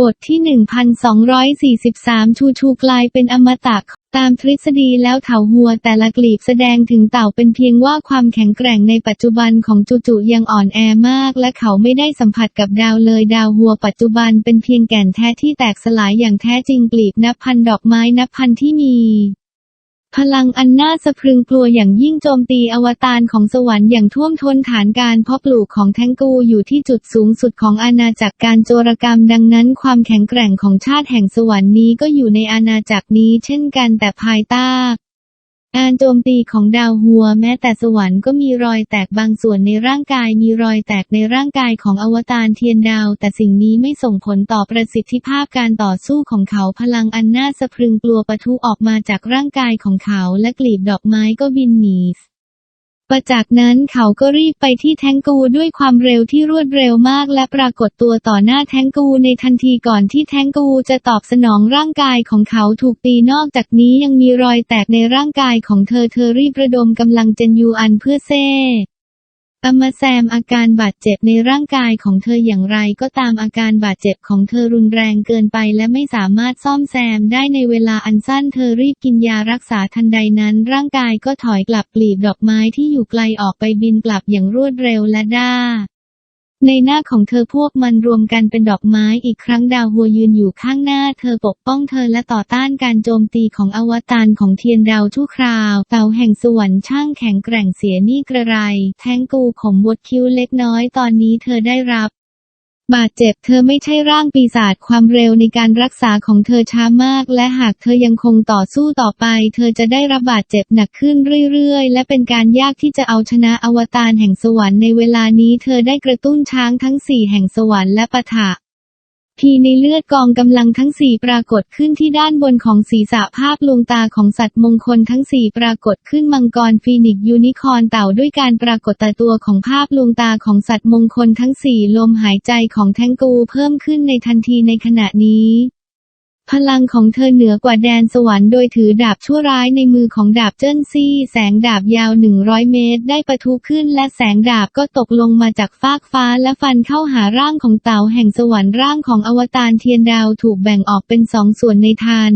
บทที่ 1243 ชูชูกลายเป็นอมตะตามทฤษฎีแล้วเถาหัวแต่ละกลีบแสดงถึงเต่าเป็นเพียงว่าความแข็งแกร่งในปัจจุบันของจูจูยังอ่อนแอมาก และเขาไม่ได้สัมผัสกับดาวเลยดาวหัวปัจจุบันเป็นเพียงแก่นแท้ที่แตกสลายอย่างแท้จริงกลีบนับพันดอกไม้นับพันที่มี พลังอันน่าสะพรึงกลัวอย่างยิ่งโจมตีอวตารของสวรรค์อย่างท่วมท้นฐานการเพาะปลูกของแทงกูอยู่ที่จุดสูงสุดของอาณาจักรการโจรกรรมดังนั้น ความแข็งแกร่งของชาติแห่งสวรรค์นี้ก็อยู่ในอาณาจักรนี้เช่นกันแต่ภายใต้ การโจมตีของดาวหัวแม้แต่สวรรค์ก็มีรอยแตกบางส่วนในร่างกายมีรอยแตกในร่างกายของอวตารเทียนดาว แต่สิ่งนี้ไม่ส่งผลต่อประสิทธิภาพการต่อสู้ของเขาพลังอันน่าสะพรึงกลัวปะทุออกมาจากร่างกายของเขาและกลีบดอกไม้ก็บินหนี ประจากนั้นเขาก็รีบไปที่แทงกูด้วยความเร็วที่รวดเร็วมากและปรากฏตัวต่อหน้าแทงกูในทันทีก่อนที่แทงกูจะตอบสนองร่างกายของเขาถูกตีนอกจากนี้ยังมีรอยแตกในร่างกายของเธอเธอรีบระดมกำลังเจนยูอันเพื่อเซ่ อมาแซมอาการบาดเจ็บในร่างกายของเธออย่างไรก็ตามอาการบาดเจ็บของเธอรุนแรงเกินไปและไม่สามารถซ่อมแซมได้ในเวลาอันสั้นเธอรีบกินยารักษาทันใดนั้น ร่างกายก็ถอยกลับกลีบดอกไม้ที่อยู่ไกลออกไปบินกลับอย่างรวดเร็วและด้า ในหน้าของเธอพวกมันรวมกันเป็นดอกไม้อีกครั้งดาวหัวยืนอยู่ข้างหน้า เธอปกป้องเธอและต่อต้านการโจมตีของอวตารของเทียนดาวชั่วคราวเต่าแห่งสวรรค์ช่างแข็งแกร่งเสียนี่กระไร แทงกูขมบดคิ้วเล็กน้อยตอนนี้เธอได้รับ บาดเจ็บเธอไม่ใช่ร่างปีศาจความเร็วในการรักษาของเธอช้ามาก และหากเธอยังคงต่อสู้ต่อไป เธอจะได้รับบาดเจ็บหนักขึ้นเรื่อยๆ และเป็นการยากที่จะเอาชนะอวตารแห่งสวรรค์ในเวลานี้เธอได้กระตุ้นช้างทั้งสี่แห่งสวรรค์และปะทะ พีในเลือดกองกำลังทั้งสี่ปรากฏขึ้นที่ด้านบนของศีรษะภาพลวงตาของสัตว์มงคลทั้งสี่ปรากฏขึ้นมังกรฟีนิกซ์ยูนิคอร์นเต่าด้วยการปรากฏต่ตัวของภาพลวงตาของสัตว์มงคลทั้งสี่ลมหายใจของแทงกูเพิ่มขึ้นในทันทีในขณะนี้ พลังของเธอเหนือกว่าแดนสวรรค์โดยถือดาบชั่วร้ายในมือของดาบเจิ้นซี่ แสงดาบยาว 100 เมตร ได้ปะทุขึ้นและแสงดาบก็ตกลงมาจากฟากฟ้าและฟันเข้าหาร่างของเต่าแห่งสวรรค์ร่างของอวตารเทียนดาวถูกแบ่งออกเป็นสองส่วนในทัน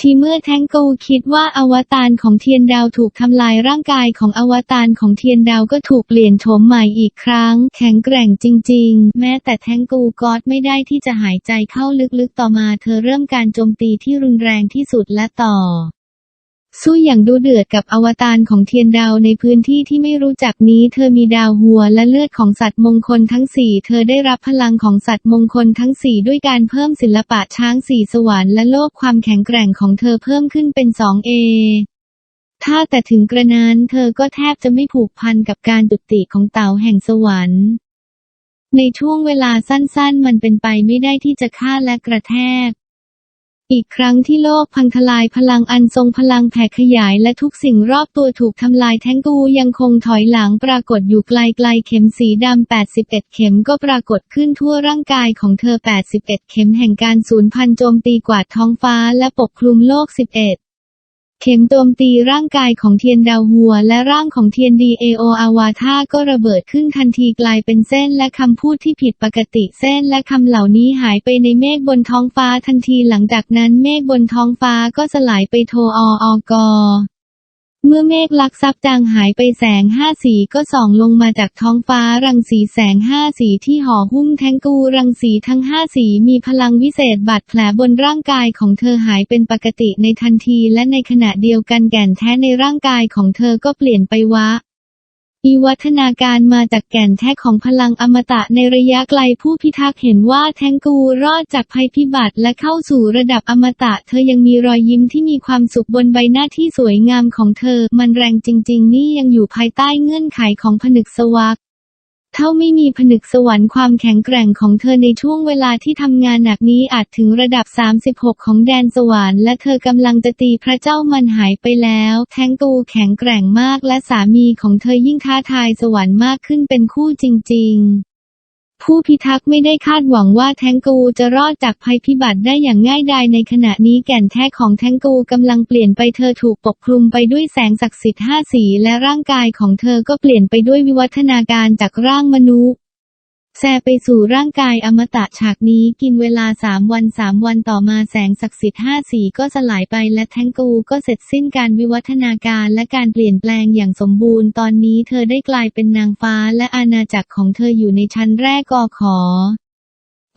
ที่เมื่อแทงกูคิดว่าอวตารของเทียนดาวถูกทำลายร่างกายของอวตารของเทียนดาวก็ถูกเปลี่ยนโฉมใหม่อีกครั้ง แข็งแกร่งจริง ๆ แม้แต่แทงกูก็อดไม่ได้ที่จะหายใจเข้าลึกๆต่อมาเธอเริ่มการโจมตีที่รุนแรงที่สุดและต่อ สู้อย่างดูเดือดกับอวตารของเทียนดาวในพื้นที่ที่ไม่รู้จักนี้ เธอมีดาวหัวและเลือดของสัตว์มงคลทั้งสี่ เธอได้รับพลังของสัตว์มงคลทั้งสี่ด้วยการเพิ่มศิลปะช้างสี่สวรรค์และโลกความแข็งแกร่งของเธอเพิ่มขึ้นเป็นสองเอถ้าแต่ถึงกระนั้นเธอก็แทบจะไม่ผูกพันกับการจุติของเต่าแห่งสวรรค์ ในช่วงเวลาสั้นๆ มันเป็นไปไม่ได้ที่จะฆ่าและกระแทก อีกครั้งที่โลกพังทลายพลังอันทรงพลังแผ่ขยายและทุกสิ่งรอบตัวถูกทำลายแทงกูยังคงถอยหลังปรากฏอยู่ไกลๆเข็มสีดำ 81 เข็มก็ปรากฏขึ้นทั่วร่างกายของเธอ 81 เข็มแห่งการสูญพันธุ์โจมตีกวาดท้องฟ้าและปกคลุมโลก 11 เข็มโจมตีร่างกายของเทียนดาวหัว และร่างของเทียนดีเอโออาวาธาก็ระเบิดขึ้นทันทีกลายเป็นเส้นและคำพูดที่ผิดปกติเส้นและคำเหล่านี้หายไปในเมฆบนท้องฟ้าทันทีหลังจากนั้นเมฆบนท้องฟ้าก็สลายไปโทอออกอ เมื่อเมฆลักซับจางหายไปแสงห้าสีก็ส่องลงมาจากท้องฟ้ารังสีแสงห้าสีที่ห่อหุ้มแทงกูรังสีทั้งห้าสีมีพลังวิเศษบาดแผลบนร่างกายของเธอหายเป็นปกติในทันทีและในขณะเดียวกันแก่นแท้ในร่างกายของเธอก็เปลี่ยนไปวะ อีวัฒนาการมาจากแก่นแท้ของพลังอมตะในระยะไกลผู้พิทักษ์เห็นว่าแทงกูรอดจากภัยพิบัติและเข้าสู่ระดับอมตะ เธอยังมีรอยยิ้มที่มีความสุขบนใบหน้าที่สวยงามของเธอ มันแรงจริง ๆ นี่ยังอยู่ภายใต้เงื่อนไขของผนึกสวัก เท่าไม่มีผนึกสวรรค์ความแข็งแกร่งของเธอในช่วงเวลาที่ทำงานหนักนี้อาจถึงระดับ 36 ของแดนสวรรค์และเธอกำลังจะตีพระเจ้ามันหายไปแล้ว แทงตูแข็งแกร่งมากและสามีของเธอยิ่งท้าทายสวรรค์มากขึ้นเป็นคู่จริง ๆ ผู้พิทักษ์ไม่ได้คาดหวังว่าแทงกูจะรอดจากภัยพิบัติได้อย่างง่ายดายในขณะนี้แก่นแท้ของแทงกูกำลังเปลี่ยนไปเธอถูกปกคลุมไปด้วยแสงศักดิ์สิทธิ์ห้าสีและร่างกายของเธอก็เปลี่ยนไปด้วยวิวัฒนาการจากร่างมนุษย์ แซไปสู่ร่างกายอมตะฉากนี้กินเวลาสามวันสามวันต่อมาแสงศักดิ์สิทธิ์ห้าสีก็สลายไปและแทงกูก็เสร็จสิ้นการวิวัฒนาการและการเปลี่ยนแปลงอย่างสมบูรณ์ตอนนี้เธอได้กลายเป็นนางฟ้าและอาณาจักรของเธออยู่ในชั้นแรกกอขอ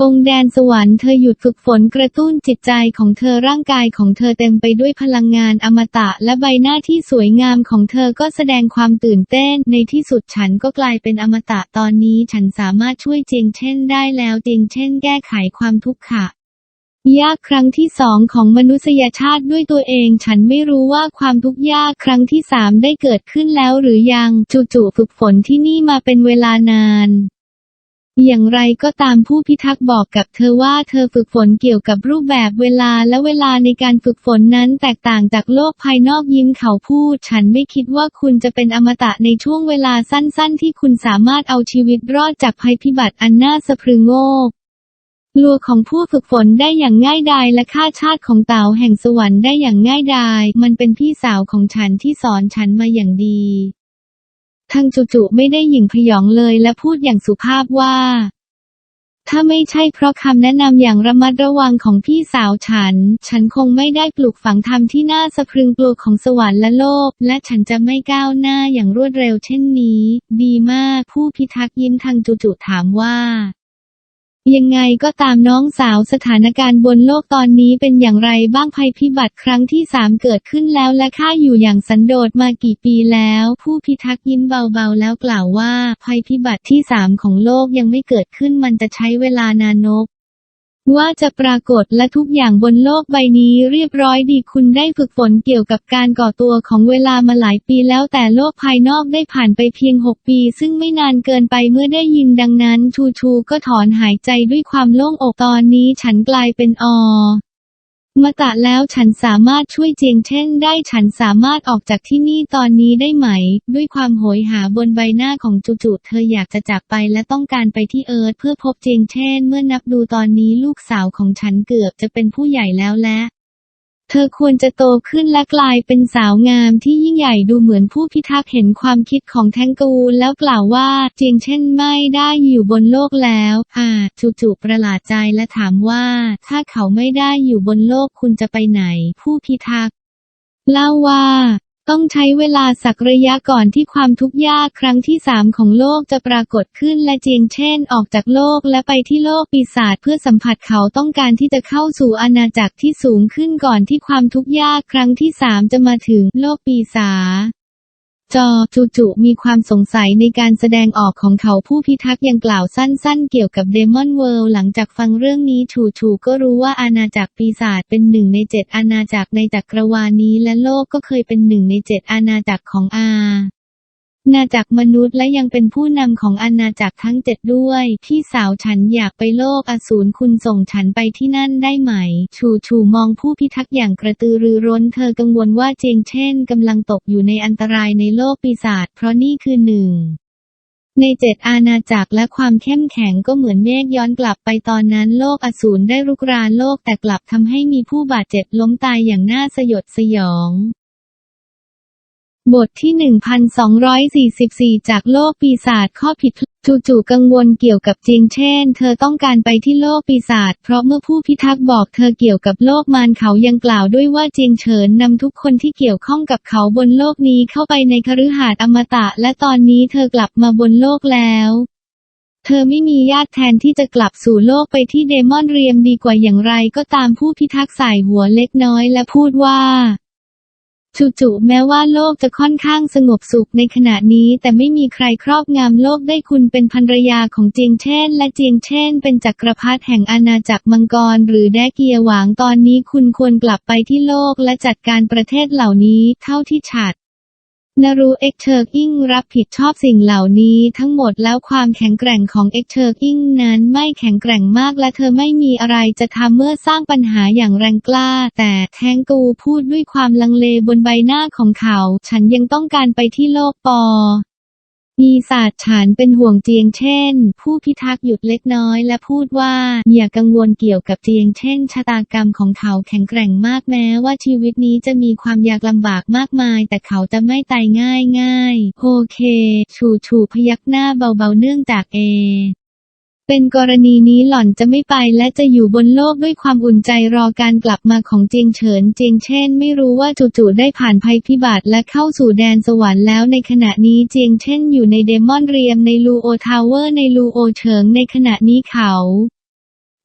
องค์แดนสวรรค์เธอหยุดฝึกฝนกระตุ้นจิตใจของเธอร่างกายของเธอเต็มไปด้วยพลังงานอมตะและใบหน้าที่สวยงามของเธอก็แสดงความตื่นเต้น ในที่สุดฉันก็กลายเป็นอมตะตอนนี้ฉันสามารถช่วยเจียงเช่นได้แล้วเจียงเช่นแก้ไขความทุกข์ค่ะยากครั้งที่สองของมนุษยชาติด้วยตัวเอง ฉันไม่รู้ว่าความทุกข์ยากครั้งที่สามได้เกิดขึ้นแล้วหรือยังจู่ๆฝึกฝนที่นี่มาเป็นเวลานาน อย่างไรก็ตามผู้พิทักษ์บอกกับเธอว่าเธอฝึกฝนเกี่ยวกับรูปแบบเวลาและเวลาในการฝึกฝนนั้นแตกต่างจากโลกภายนอกยิ้มเขาพูด ฉันไม่คิดว่าคุณจะเป็นอมตะในช่วงเวลาสั้นๆ ที่คุณสามารถเอาชีวิตรอดจากภัยพิบัติอันน่าสะพรึงโงกลัวของผู้ฝึกฝนได้อย่างง่ายดายและฆ่าชาติของเต่าแห่งสวรรค์ได้อย่างง่ายดาย มันเป็นพี่สาวของฉันที่สอนฉันมาอย่างดี ทังจุๆไม่ได้หยิ่งพยองเลยและพูดอย่างสุภาพว่า ถ้าไม่ใช่เพราะคำแนะนำอย่างระมัดระวังของพี่สาวฉัน ฉันคงไม่ได้ปลูกฝังธรรมที่น่าสะพรึงกลัวของสวรรค์และโลก และฉันจะไม่ก้าวหน้าอย่างรวดเร็วเช่นนี้ ดีมาก ผู้พิทักษ์ยิ้มทางจุๆถามว่า ยังไงก็ตามน้องสาวสถานการณ์บนโลกตอนนี้เป็นอย่างไรบ้างภัยพิบัติครั้งที่สามเกิดขึ้นแล้วและข้าอยู่อย่างสันโดษมากี่ปีแล้ว ผู้พิทักษ์ยิ้มเบาๆแล้วกล่าวว่า ภัยพิบัติที่สามของโลกยังไม่เกิดขึ้นมันจะใช้เวลานานนก ว่าจะปรากฏและทุกอย่างบนโลกใบนี้เรียบร้อยดีคุณได้ฝึกฝนเกี่ยวกับการก่อตัวของเวลามาหลายปีแล้วแต่โลกภายนอกได้ผ่านไปเพียง 6 ปี ซึ่งไม่นานเกินไปเมื่อได้ยินดังนั้น ชูชูก็ถอนหายใจด้วยความโล่งอกตอนนี้ฉันกลายเป็นอ มาตะแล้วฉันสามารถช่วยเจียงเช่นได้ฉันสามารถออกจากที่นี่ตอนนี้ได้ไหม ด้วยความโหยหาบนใบหน้าของจุจุเธออยากจะจากไปและต้องการไปที่เอิร์ธเพื่อพบเจียงเช่น เมื่อนับดูตอนนี้ลูกสาวของฉันเกือบจะเป็นผู้ใหญ่แล้วและ เธอควรจะโตขึ้นและกลายเป็นสาวงามที่ยิ่งใหญ่ดูเหมือนผู้พิทักษ์เห็นความคิดของแทงกูแล้วกล่าวว่าเจียงเช่นไม่ได้อยู่บนโลกแล้วอ่าจู่ๆประหลาดใจและถามว่า ถ้าเขาไม่ได้อยู่บนโลกคุณจะไปไหน ผู้พิทักษ์เล่าว่า ต้องใช้เวลาสักระยะก่อนที่ความทุกข์ยากครั้งที่สามของโลกจะปรากฏขึ้นและเจียงเช่นออกจากโลกและไปที่โลกปีศาจเพื่อสัมผัสเขาต้องการที่จะเข้าสู่อาณาจักรที่สูงขึ้นก่อนที่ความทุกข์ยากครั้งที่สามจะมาถึงโลกปีศาจ จอจูจุมีความสงสัยในการแสดงออกของเขาผู้พิทักษ์ยังกล่าวสั้นๆ เกี่ยวกับเดมอนเวิลด์หลังจากฟังเรื่องนี้ชูชูก็รู้ว่าอาณาจักรปีศาจเป็นหนึ่งในเจ็ดอาณาจักรในจักรวาลนี้และโลกก็เคยเป็นหนึ่งในเจ็ดอาณาจักรของอา ณาจักรมนุษย์และยังเป็นผู้นำของอาณาจักรทั้งเจ็ดด้วย พี่สาวฉันอยากไปโลกอสูรคุณส่งฉันไปที่นั่นได้ไหม ชูชูมองผู้พิทักษ์อย่างกระตือรือร้นเธอกังวลว่าเจงเช่นกำลังตกอยู่ในอันตรายในโลกปีศาจเพราะนี่คือหนึ่งในเจ็ดอาณาจักรและความเข้มแข็งก็เหมือนเมฆย้อนกลับไปตอนนั้นโลกอสูรได้รุกรานโลกแต่กลับทำให้มีผู้บาดเจ็บล้มตายอย่างน่าสยดสยอง บทที่ 1244 จากโลกปีศาจข้อผิดจู่ๆกังวลเกี่ยวกับจียงเช่น เธอต้องการไปที่โลกปีศาจเพราะเมื่อผู้พิทักษ์บอกเธอเกี่ยวกับโลกมารเขายังกล่าวด้วยว่าจียงเฉินนำทุกคนที่เกี่ยวข้องกับเขาบนโลกนี้เข้าไปในคฤหาสน์อมตะ และตอนนี้เธอกลับมาบนโลกแล้วเธอไม่มีญาติแทนที่จะกลับสู่โลกไปที่เดมอนเรียมดีกว่าอย่างไรก็ตามผู้พิทักษ์สายหัวเล็กน้อยและพูดว่า จู่ๆแม้ว่าโลกจะค่อนข้างสงบสุขในขณะนี้แต่ไม่มีใครครอบงำโลกได้คุณเป็นภรรยาของเจียงเช่น และเจียงเช่น เป็นจักรพรรดิแห่งอาณาจักรมังกร หรือแดเกียหวางตอนนี้คุณควรกลับไปที่โลกและจัดการประเทศเหล่านี้เท่าที่ฉัด นารูเอ็กเชอร์กิงรับผิดชอบสิ่งเหล่านี้ทั้งหมดแล้วความแข็งแกร่งของเอ็กเชอร์กิงนั้นไม่แข็งแกร่งมากและเธอไม่มีอะไรจะทำเมื่อสร้างปัญหาอย่างแรงกล้า แต่แทงกูพูดด้วยความลังเลบนใบหน้าของเขา ฉันยังต้องการไปที่โลกปอ ปีศาจฉานเป็นห่วงเจียงเช่น ผู้พิทักษ์หยุดเล็กน้อยและพูดว่า อย่ากังวลเกี่ยวกับเจียงเช่น ชะตากรรมของเขาแข็งแกร่งมากแม้ว่าชีวิตนี้จะมีความยากลำบากมากมาย แต่เขาจะไม่ตายง่ายง่ายโอเค ชูชูพยักหน้าเบาๆเนื่องจากเอ เป็นกรณีนี้หล่อนจะไม่ไปและจะอยู่บนโลกด้วยความอุ่นใจรอการกลับมาของเจียงเฉินเจียงเช่น ไม่รู้ว่าจู่ๆได้ผ่านภัยพิบัติและเข้าสู่แดนสวรรค์แล้วในขณะนี้เจียงเช่นอยู่ในเดมอนเรียมในลูโอทาวเวอร์ในลูโอเฉิงในขณะนี้เขา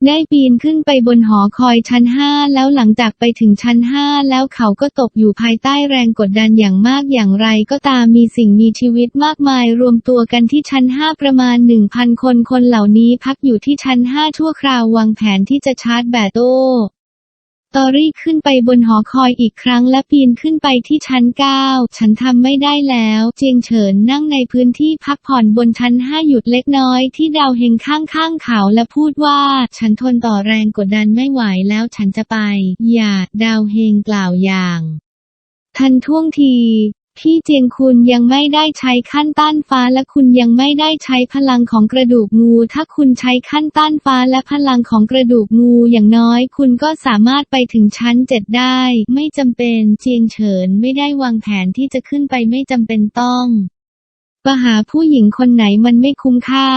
ได้ปีนขึ้นไปบนหอคอยชั้นห้าแล้วหลังจากไปถึงชั้นห้าแล้วเขาก็ตกอยู่ภายใต้แรงกดดันอย่างมากอย่างไรก็ตามมีสิ่งมีชีวิตมากมายรวมตัวกันที่ชั้นห้าประมาณหนึ่งพันคนคนเหล่านี้พักอยู่ที่ชั้นห้าชั่วคราววางแผนที่จะชาร์จแบตโต้ ตอรี่ขึ้นไปบนหอคอยอีกครั้งและปีนขึ้นไปที่ชั้นเก้าฉันทำไม่ได้แล้ว เจียงเฉินนั่งในพื้นที่พักผ่อนบนชั้นห้าหยุดเล็กน้อยที่ดาวเฮงข้างข้างเขาและพูดว่า ฉันทนต่อแรงกดดันไม่ไหวแล้วฉันจะไป อย่า ดาวเฮงกล่าวอย่าง ทันท่วงที พี่เจียงคุณยังไม่ได้ใช้ขั้นต้านฟ้าและคุณยังไม่ได้ใช้พลังของกระดูกงู ถ้าคุณใช้ขั้นต้านฟ้าและพลังของกระดูกงูอย่างน้อย คุณก็สามารถไปถึงชั้นเจ็ดได้ ไม่จำเป็นเจียงเฉินไม่ได้วางแผนที่จะขึ้นไปไม่จำเป็นต้องปหาผู้หญิงคนไหนมันไม่คุ้มค่า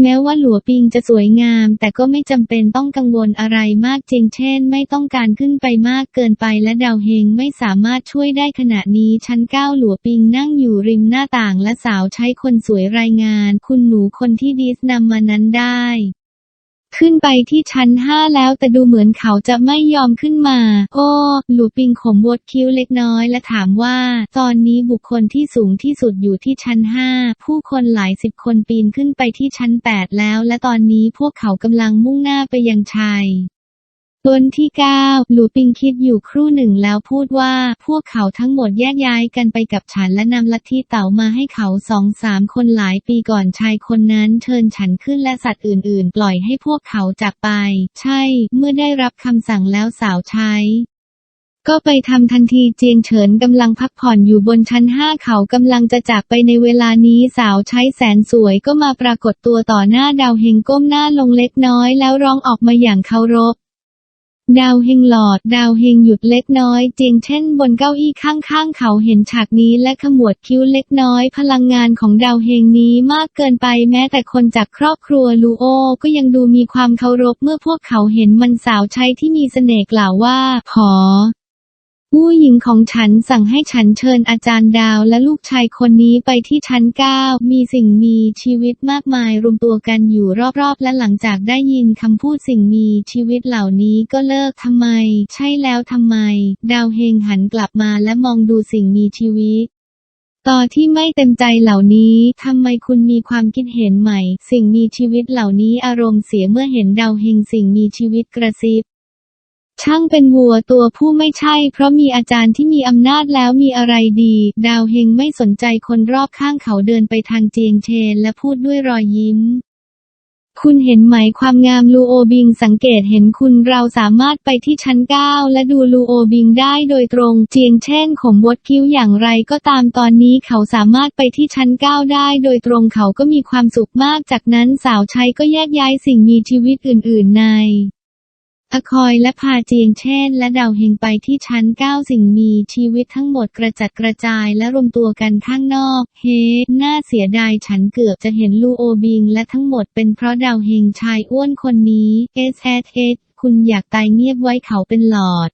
แม้ว่าหลัวปิงจะสวยงาม แต่ก็ไม่จำเป็นต้องกังวลอะไรมากจริง เช่น ไม่ต้องการขึ้นไปมากเกินไปและดาวเฮงไม่สามารถช่วยได้ขณะนี้ชั้นเก้าหลัวปิงนั่งอยู่ริมหน้าต่างและสาวใช้คนสวยรายงาน คุณหนูคนที่ดิสนำมานั้นได้ ขึ้นไปที่ชั้นห้าแล้วแต่ดูเหมือนเขาจะไม่ยอมขึ้นมา โอ้ หลูปิงขมวดคิ้วเล็กน้อยและถามว่า ตอนนี้บุคคลที่สูงที่สุดอยู่ที่ชั้นห้าผู้คนหลายสิบคนปีนขึ้นไปที่ชั้นแปดแล้ว และตอนนี้พวกเขากำลังมุ่งหน้าไปยังชาย บนที่เก้าหลูปิงคิดอยู่ครู่หนึ่งแล้วพูดว่า พวกเขาทั้งหมดแยกย้ายกันไปกับฉันและนำลัทธิเต๋ามาให้เขาสองสามคนหลายปีก่อนชายคนนั้นเชิญฉันขึ้นและสัตว์อื่นๆ ปล่อยให้พวกเขาจากไป ใช่ เมื่อได้รับคำสั่งแล้วสาวใช้ก็ไปทำทันทีเจียงเฉินกำลังพักผ่อนอยู่บนชั้นห้าเขากำลังจะจากไปในเวลานี้สาวใช้แสนสวยก็มาปรากฏตัวต่อหน้าดาวเฮงก้มหน้าลงเล็กน้อยแล้วร้องออกมาอย่างเคารพ ดาวเฮงหลอด ดาวเฮงหยุดเล็กน้อยเจียงเช่นบนเก้าอี้ข้างๆ เขาเห็นฉากนี้และขมวดคิ้วเล็กน้อย พลังงานของดาวเฮงนี้มากเกินไปแม้แต่คนจากครอบครัวลูโอ ก็ยังดูมีความเคารพเมื่อพวกเขาเห็นมันสาวใช้ที่มีเสน่ห์กล่าวว่า ขอ ผู้หญิงของฉันสั่งให้ฉันเชิญอาจารย์ดาวและลูกชายคนนี้ไปที่ชั้นเก้ามีสิ่งมีชีวิตมากมายรวมตัวกันอยู่รอบๆ และหลังจากได้ยินคำพูดสิ่งมีชีวิตเหล่านี้ก็เลิกทำไม ใช่แล้วทำไม ดาวเฮงหันกลับมาและมองดูสิ่งมีชีวิตต่อที่ไม่เต็มใจเหล่านี้ทำไมคุณมีความคิดเห็นใหม่ สิ่งมีชีวิตเหล่านี้อารมณ์เสียเมื่อเห็นดาวเฮงสิ่งมีชีวิตกระซิบ ช่างเป็นวัวตัวผู้ไม่ใช่ เพราะมีอาจารย์ที่มีอำนาจแล้วมีอะไรดี ดาวเฮงไม่สนใจคนรอบข้างเขาเดินไปทางเจียงเชนและพูดด้วยรอยยิ้ม คุณเห็นไหมความงามลูโอบิงสังเกตเห็นคุณเราสามารถไปที่ชั้นเก้าและดูลูโอบิงได้โดยตรงเจียงเช่นขมวดคิ้วอย่างไรก็ตามตอนนี้เขาสามารถไปที่ชั้นเก้าได้โดยตรงเขาก็มีความสุขมากจากนั้นสาวใช้ก็แยกย้ายสิ่งมีชีวิตอื่น ๆ ใน อคอยและพาเจียงเช่น และดาวเฮงไปที่ชั้นเก้าสิ่งมีชีวิตทั้งหมดกระจัดกระจายและรวมตัวกันข้างนอก เฮ้ น่าเสียดายฉันเกือบจะเห็นลูโอบิง และทั้งหมดเป็นเพราะดาวเฮงชายอ้วนคนนี้ S S S คุณอยากตายเงียบไว้เขาเป็นหลอด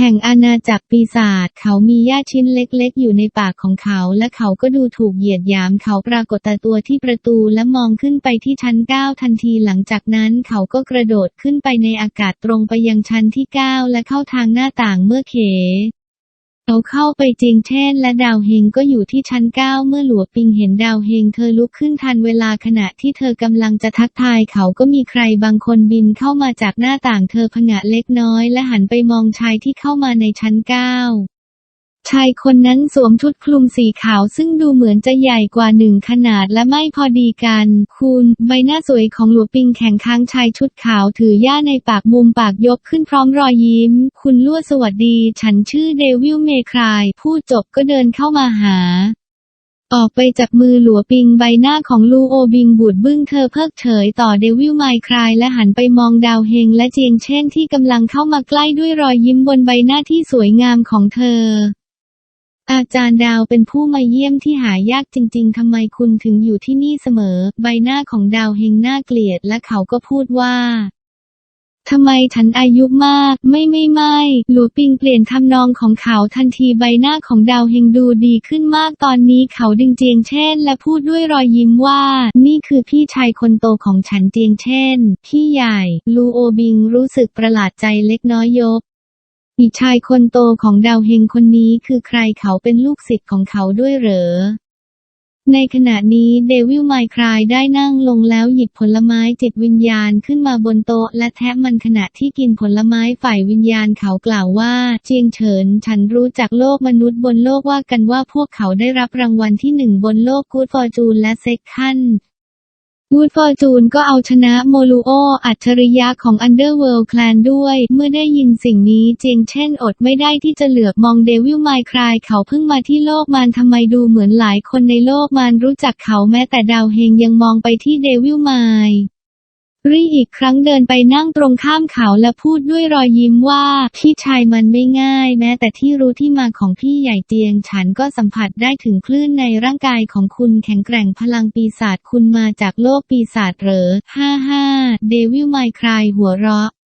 แห่งอาณาจักรปีศาจเขามีหญ้าชิ้นเล็กๆ อยู่ในปากของเขาและเขาก็ดูถูกเหยียดหยามเขาปรากฏตัวที่ประตูและมองขึ้นไปที่ชั้นเก้าทันทีหลังจากนั้นเขาก็กระโดดขึ้นไปในอากาศตรงไปยังชั้นที่เก้าและเข้าทางหน้าต่างเมื่อเข เขาเข้าไปจริงเช่น และดาวเฮงก็อยู่ที่ชั้นเก้าเมื่อหลัวปิงเห็นดาวเฮงเธอลุกขึ้นทันเวลาขณะที่เธอกำลังจะทักทายเขาก็มีใครบางคนบินเข้ามาจากหน้าต่างเธอผงะเล็กน้อย และหันไปมองชายที่เข้ามาในชั้นเก้า ชายคนนั้นสวมชุดคลุมสีขาวซึ่งดูเหมือนจะใหญ่กว่าหนึ่งขนาดและไม่พอดีกันคุณใบหน้าสวยของหลวงปิงแข็งค้างชายชุดขาวถือย่าในปากมุมปากยกขึ้นพร้อมรอยยิ้ม คุณลั่วสวัสดี ฉันชื่อเดวิลเมครายพูดจบก็เดินเข้ามาหาออกไปจากมือหลัวปิงใบหน้าของลูโอบิงบูดบึ้งเธอเพิกเฉยต่อเดวิลไมครายและหันไปมองดาวเฮงและเจียงเช่นที่กำลังเข้ามาใกล้ด้วยรอยยิ้มบนใบหน้าที่สวยงามของเธอ อาจารย์ดาวเป็นผู้มาเยี่ยมที่หายากจริง ๆ ทำไมคุณถึงอยู่ที่นี่เสมอ ใบหน้าของดาวเฮงน่าเกลียดและเขาก็พูดว่าทำไมฉันอายุมาก ไม่ไม่ไม่หลูปิงเปลี่ยนทำนองของเขาทันทีใบหน้าของดาวเฮงดูดีขึ้นมากตอนนี้เขาดึงเจียงเช่น และพูดด้วยรอยยิ้มว่า นี่คือพี่ชายคนโตของฉันเจียงเช่น พี่ใหญ่ ลูโอบิงรู้สึกประหลาดใจเล็กน้อยยก อีชายคนโตของดาวเฮงคนนี้คือใครเขาเป็นลูกศิษย์ของเขาด้วยเหรอ ในขณะนี้เดวิลไมครายได้นั่งลงแล้วหยิบผลไม้จิตวิญญาณขึ้นมาบนโต๊ะและแทะมันขณะที่กินผลไม้ฝ่ายวิญญาณเขากล่าวว่า เจียงเฉิน ฉันรู้จักโลกมนุษย์บนโลกว่ากันว่าพวกเขาได้รับรางวัลที่หนึ่งบนโลกกูดฟอร์จูนและเซ็กคัน วูดฟอร์จูนก็เอาชนะโมลูโอ อัจฉริยะของอันเดอร์เวิลด์คลานด้วย เมื่อได้ยินสิ่งนี้เจงเช่นอดไม่ได้ที่จะเหลือบมองเดวิลไมครายเขาเพิ่งมาที่โลกมารทำไมดูเหมือนหลายคนในโลกมารรู้จักเขาแม้แต่ดาวเฮงยังมองไปที่เดวิลไม รีอีกครั้งเดินไปนั่งตรงข้ามเขาและพูดด้วยรอยยิ้มว่า พี่ชายมันไม่ง่าย แม้แต่ที่รู้ที่มาของพี่ใหญ่เตียง ฉันก็สัมผัสได้ถึงคลื่นในร่างกายของคุณแข็งแกร่งพลังปีศาจคุณมาจากโลกปีศาจเหรอ ฮ่าฮ่าเดวิลไมคลายหัวเราะ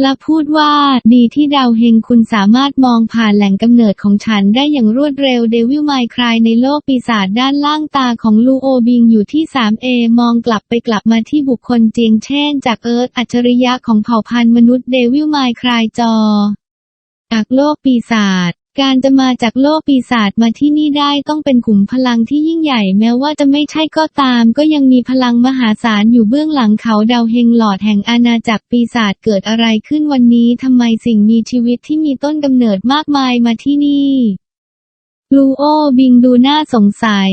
และพูดว่าดีที่ดาวเฮงคุณสามารถมองผ่านแหล่งกำเนิดของฉันได้อย่างรวดเร็วเดวิลไมครายในโลกปีศาจด้านล่างตาของลูโอบิงอยู่ที่ 3A มองกลับไปกลับมาที่บุคคลจริงเช่น จากเอิร์ธอัจฉริยะของเผ่าพันธุ์มนุษย์เดวิลไมครายจอ จากโลกปีศาจ การจะมาจากโลกปีศาจมาที่นี่ได้ต้องเป็นขุมพลังที่ยิ่งใหญ่แม้ว่าจะไม่ใช่ก็ตาม ก็ยังมีพลังมหาศาลอยู่เบื้องหลังเขาดาวเฮงหลอดแห่งอาณาจักรปีศาจเกิดอะไรขึ้นวันนี้ทำไมสิ่งมีชีวิตที่มีต้นกำเนิดมากมายมาที่นี่ลูโอบิงดูน่าสงสัย